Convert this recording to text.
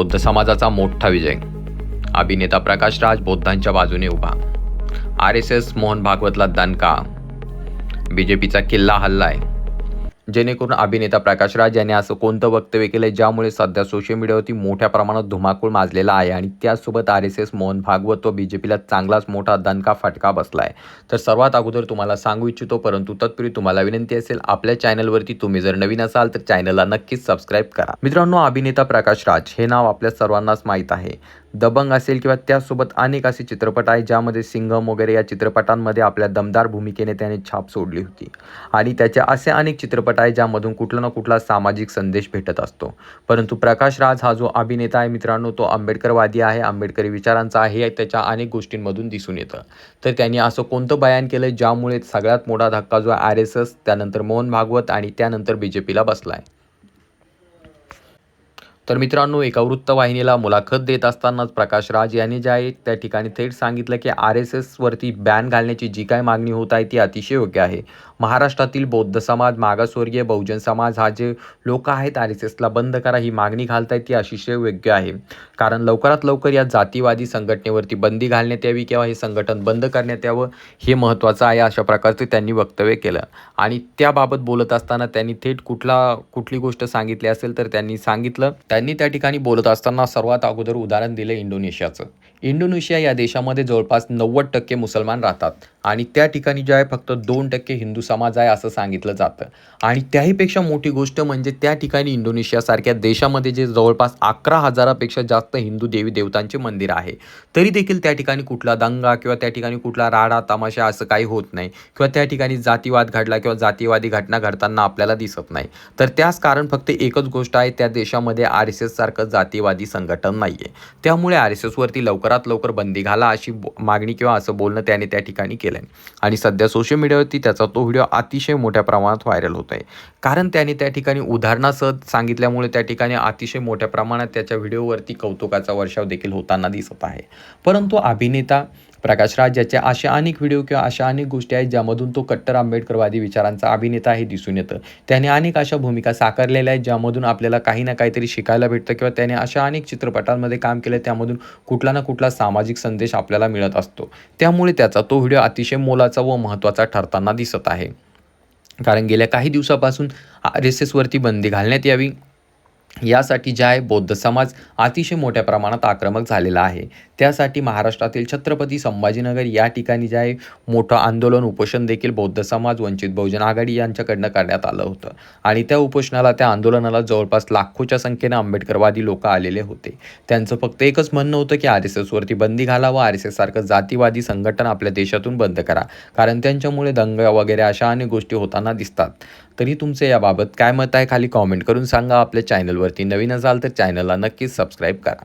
बौद्ध समाजाचा मोठा विजय. अभिनेता प्रकाश राज बौद्धांच्या बाजूने उभा. आर एस एस मोहन भागवतला दणका. बी जे पीचा किल्ला हल्लाय. जेणेकरून अभिनेता प्रकाश राज यांनी असं कोणतं वक्तव्य केलं ज्यामुळे सध्या सोशल मीडियावरती मोठ्या प्रमाणात धुमाकूळ माजलेला आहे आणि त्यासोबत R S S Mohan Bhagwat व बी जे पीला चांगलाच मोठा दणका फटका बसला आहे तर सर्वात अगोदर तुम्हाला सांगू इच्छितो परंतु तत्पूर्वी तुम्हाला विनंती असेल आपल्या चॅनलवरती तुम्ही जर नवीन असाल तर चॅनलला नक्कीच सबस्क्राईब करा. मित्रांनो अभिनेता प्रकाश राज हे नाव आपल्या सर्वांनाच माहीत आहे. दबंग असेल किंवा त्यासोबत अनेक असे चित्रपट आहेत ज्यामध्ये सिंघम वगैरे या चित्रपटांमध्ये आपल्या दमदार भूमिकेने त्याने छाप सोडली होती. आणि त्याचे असे अनेक चित्रपट आहेत ज्यामधून कुठला ना कुठला सामाजिक संदेश भेटत असतो. परंतु प्रकाश राज हा जो अभिनेता आहे मित्रांनो तो आंबेडकरवादी आहे आंबेडकरी विचारांचा आहे त्याच्या अनेक गोष्टींमधून दिसून येतं. तर त्यांनी असं कोणतं बयान केलं ज्यामुळे सगळ्यात मोठा धक्का जो आर एस एस त्यानंतर मोहन भागवत आणि त्यानंतर बी जे पीला बसला आहे तर मित्रांनो एका वृत्तवाहिनीला मुलाखत देत असतानाच प्रकाश राज यांनी जे आहे त्या ठिकाणी थेट सांगितलं की आर एस एसवरती बॅन घालण्याची जी काय मागणी होत आहे ती अतिशय योग्य आहे. महाराष्ट्रातील बौद्ध समाज मागासवर्गीय बहुजन समाज हा जे लोक आहेत आर एस एसला बंद करा ही मागणी घालतायत ती अतिशय योग्य आहे. कारण लवकरात लवकर या जातीवादी संघटनेवरती बंदी घालण्यात यावी किंवा हे संघटन बंद करण्यात यावं हे महत्त्वाचं आहे अशा प्रकारचं त्यांनी वक्तव्य केलं. आणि त्याबाबत बोलत असताना त्यांनी थेट कुठला कुठली गोष्ट सांगितली असेल तर त्यांनी सांगितलं. त्यांनी त्या ठिकाणी बोलत असताना सर्वात अगोदर उदाहरण दिलं इंडोनेशियाचं. इंडोनेशिया या देशामध्ये जवळपास नव्वद टक्के मुसलमान राहतात. आणि त्या ठिकाणी जे आहे फक्त दोन टक्के हिंदू समाज आहे असं सांगितलं जातं. आणि त्याहीपेक्षा मोठी गोष्ट म्हणजे त्या ठिकाणी इंडोनेशियासारख्या देशामध्ये जे जवळपास अकरा हजारापेक्षा जास्त हिंदू देवी देवतांचे मंदिर आहे. तरी देखील त्या ठिकाणी कुठला दंगा किंवा त्या ठिकाणी कुठला राडा तमाशा असं काही होत नाही. किंवा त्या ठिकाणी जातीवाद घडला किंवा जातीवादी घटना घडताना आपल्याला दिसत नाही. तर त्याच कारण फक्त एकच गोष्ट आहे त्या देशामध्ये आर एस एससारखं जातीवादी संघटन नाही आहे त्यामुळे आर एस एसवरती लवकरात लवकर बंदी घाला अशी मागणी किंवा असं बोलणं त्याने त्या ठिकाणी केलं. आहे आणि सध्या सोशल मीडियावरती त्याचा तो व्हिडिओ अतिशय मोठ्या प्रमाणात व्हायरल होत आहे कारण त्याने त्या ठिकाणी उदाहरणासह सांगितल्यामुळे त्या ठिकाणी अतिशय मोठ्या प्रमाणात त्याच्या व्हिडिओवरती कौतुकाचा वर्षाव देखील होताना दिसत आहे. परंतु अभिनेता प्रकाश राज याचे अशा अनेक व्हिडिओ किंवा अशा अनेक गोष्टी आहेत ज्यामधून तो कट्टर आंबेडकरवादी विचारांचा अभिनेता हे दिसून येतं. त्याने अनेक अशा भूमिका साकारलेल्या आहेत ज्यामधून आपल्याला काही ना काहीतरी शिकायला भेटतं किंवा त्याने अशा अनेक चित्रपटांमध्ये काम केलं त्यामधून कुठला ना कुठला सामाजिक संदेश आपल्याला मिळत असतो. त्यामुळे त्याचा तो व्हिडिओ अतिशय मोलाचा व महत्त्वाचा ठरताना दिसत आहे. कारण गेल्या काही दिवसापासून आर एस एसवरती बंदी घालण्यात यावी यासाठी जे आहे बौद्ध समाज अतिशय मोठ्या प्रमाणात आक्रमक झालेला आहे. त्यासाठी महाराष्ट्रातील छत्रपती संभाजीनगर या ठिकाणी जे आहे मोठं आंदोलन उपोषण देखील बौद्ध समाज वंचित बहुजन आघाडी यांच्याकडनं करण्यात आलं होतं. आणि त्या उपोषणाला त्या आंदोलनाला जवळपास लाखोच्या संख्येनं आंबेडकरवादी लोक आलेले होते. त्यांचं फक्त एकच म्हणणं होतं की आर एस एसवरती बंदी घाला व आर एस एससारखं जातीवादी संघटन आपल्या देशातून बंद करा. कारण त्यांच्यामुळे दंगा वगैरे अशा अनेक गोष्टी होताना दिसतात. तरी तुमचे याबाबत काय मत आहे खाली कॉमेंट करून सांगा. आपल्या चॅनलवरती नवीन असाल तर चॅनलला नक्कीच सबस्क्राईब करा.